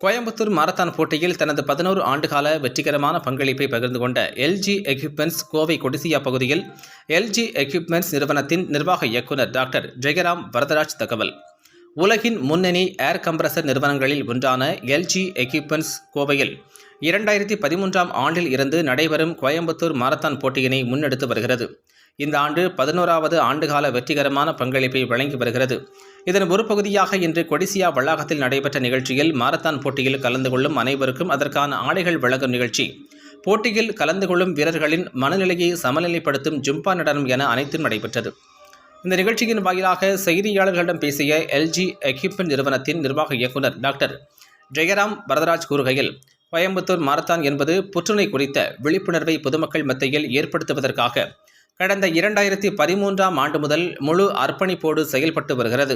Coimbatore marathon போட்டியில் தனது பதினோரு ஆண்டுகால வெற்றிகரமான பங்களிப்பை பகிர்ந்து கொண்ட எல்ஜி எக்யூப்மெண்ட்ஸ் கோவை கொடிசியா பகுதியில் எல்ஜி எக்யூப்மெண்ட்ஸ் நிறுவனத்தின் நிர்வாக இயக்குனர் டாக்டர் ஜெயராம் வரதராஜ் தகவல். உலகின் முன்னணி ஏர் கம்ப்ரசர் நிறுவனங்களில் ஒன்றான எல்ஜி எக்யூப்மெண்ட்ஸ் கோவையில் இரண்டாயிரத்தி பதிமூன்றாம் ஆண்டில் இருந்து நடைபெறும் கோயம்புத்தூர் மாரத்தான் போட்டியினை முன்னெடுத்து வருகிறது. இந்த ஆண்டு பதினோராவது ஆண்டுகால வெற்றிகரமான பங்களிப்பை வழங்கி வருகிறது. இதன் ஒரு பகுதியாக இன்று கொடிசியா வளாகத்தில் நடைபெற்ற நிகழ்ச்சியில் மாரத்தான் போட்டியில் கலந்து கொள்ளும் அனைவருக்கும் அதற்கான ஆடைகள் வழங்கும் நிகழ்ச்சி. போட்டியில் கலந்து கொள்ளும் வீரர்களின் மனநிலையை சமநிலைப்படுத்தும் ஜும்பா நடனம் என அனைத்தும் நடைபெற்றது. இந்த நிகழ்ச்சியின் வாயிலாக செய்தியாளர்களிடம் பேசிய எல்ஜி எக்யூப்மெண்ட் நிறுவனத்தின் நிர்வாக இயக்குனர் டாக்டர் ஜெயராம் வரதராஜ் கூறுகையில் கோயம்புத்தூர் மாரத்தான் என்பது புற்றுநோய் குறித்த விழிப்புணர்வை பொதுமக்கள் மத்தியில் ஏற்படுத்துவதற்காக கடந்த இரண்டாயிரத்தி பதிமூன்றாம் ஆண்டு முதல் முழு அர்ப்பணிப்போடு செயல்பட்டு வருகிறது.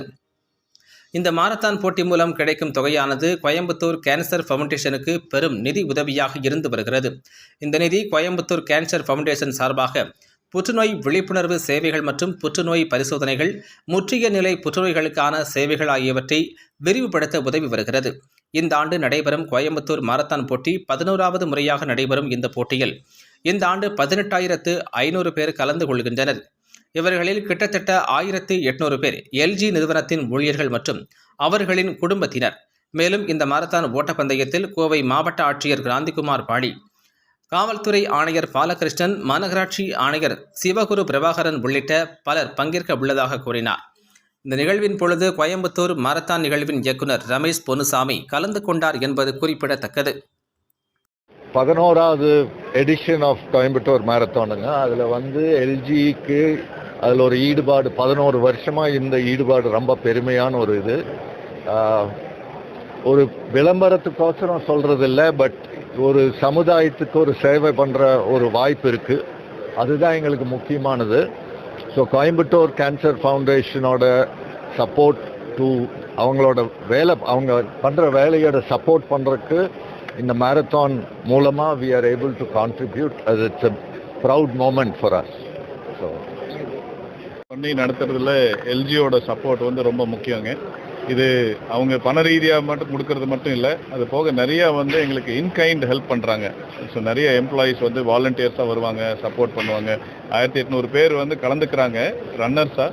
இந்த மாரத்தான் போட்டி மூலம் கிடைக்கும் தொகையானது கோயம்புத்தூர் கேன்சர் ஃபவுண்டேஷனுக்கு பெரும் நிதி உதவியாக இருந்து வருகிறது. இந்த நிதி கோயம்புத்தூர் கேன்சர் ஃபவுண்டேஷன் சார்பாக புற்றுநோய் விழிப்புணர்வு சேவைகள் மற்றும் புற்றுநோய் பரிசோதனைகள் முற்றிய நிலை புற்றுநோய்களுக்கான சேவைகள் ஆகியவற்றை விரிவுபடுத்த உதவி வருகிறது. இந்த ஆண்டு நடைபெறும் கோயம்புத்தூர் மாரத்தான் போட்டி பதினோராவது முறையாக நடைபெறும் இந்த போட்டியில் இந்த ஆண்டு பதினெட்டாயிரத்து ஐநூறு பேர் கலந்து கொள்கின்றனர். இவர்களில் கிட்டத்தட்ட ஆயிரத்து எட்நூறு பேர் எல்ஜி நிறுவனத்தின் ஊழியர்கள் மற்றும் அவர்களின் குடும்பத்தினர். மேலும் இந்த மாரத்தான் ஓட்டப்பந்தயத்தில் கோவை மாவட்ட ஆட்சியர் கிராந்திகுமார் பாடி காவல்துறை ஆணையர் பாலகிருஷ்ணன் மாநகராட்சி ஆணையர் சிவகுரு பிரபாகரன் உள்ளிட்ட பலர் பங்கேற்க உள்ளதாக கூறினார். இந்த நிகழ்வின் பொழுது கோயம்புத்தூர் மாரத்தான் நிகழ்வின் இயக்குனர் ரமேஷ் பொன்னுசாமி கலந்து கொண்டார் என்பது குறிப்பிடத்தக்கது. பதினோராவது எடிஷன் ஆஃப் கோயம்புத்தூர் மேரத்தானுங்க அதில் வந்து எல்ஜிக்கு அதில் ஒரு ஈடுபாடு பதினோரு வருஷமாக இந்த ஈடுபாடு ரொம்ப பெருமையான ஒரு இது. ஒரு விளம்பரத்துக்கோசரம் சொல்கிறது இல்லை பட் ஒரு சமுதாயத்துக்கு ஒரு சேவை பண்ணுற ஒரு வாய்ப்பு இருக்குது அதுதான் எங்களுக்கு முக்கியமானது. ஸோ கோயம்புத்தூர் கேன்சர் ஃபவுண்டேஷனோட சப்போர்ட் டு அவங்களோட வேலை அவங்க பண்ணுற வேலையோட சப்போர்ட் பண்ணுறதுக்கு இந்த மாரத்தான் மூலமாக we are able to contribute அது it's a proud moment for us so பண்ணி நடத்துறதுல எல்ஜியோட சப்போர்ட் வந்து ரொம்ப முக்கியங்க. இது அவங்க பண ரீதியாக மட்டும் கொடுக்கறது மட்டும் இல்லை அது போக நிறையா வந்து எங்களுக்கு இன்கைண்ட் ஹெல்ப் பண்ணுறாங்க ஸோ நிறைய எம்ப்ளாயீஸ் வந்து வாலண்டியர்ஸாக வருவாங்க சப்போர்ட் பண்ணுவாங்க. ஆயிரத்தி எட்நூறு பேர் வந்து கலந்துக்கிறாங்க ரன்னர்ஸாக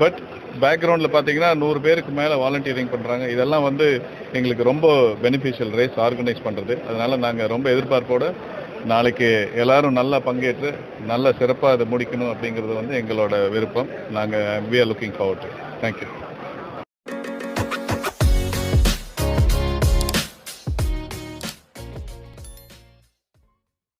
பட் பேக்ரவுண்டில் பார்த்தீங்கன்னா நூறு பேருக்கு மேலே வாலண்டியரிங் பண்ணுறாங்க இதெல்லாம் வந்து எங்களுக்கு ரொம்ப பெனிஃபிஷியல் ரேஸ் ஆர்கனைஸ் பண்ணுறது அதனால் நாங்கள் ரொம்ப எதிர்பார்ப்போடு நாளைக்கு எல்லாரும் நல்லா பங்கேற்று நல்ல சிறப்பாக அதை முடிக்கணும் அப்படிங்கிறது வந்து எங்களோட விருப்பம். நாங்கள் we are looking forward thank you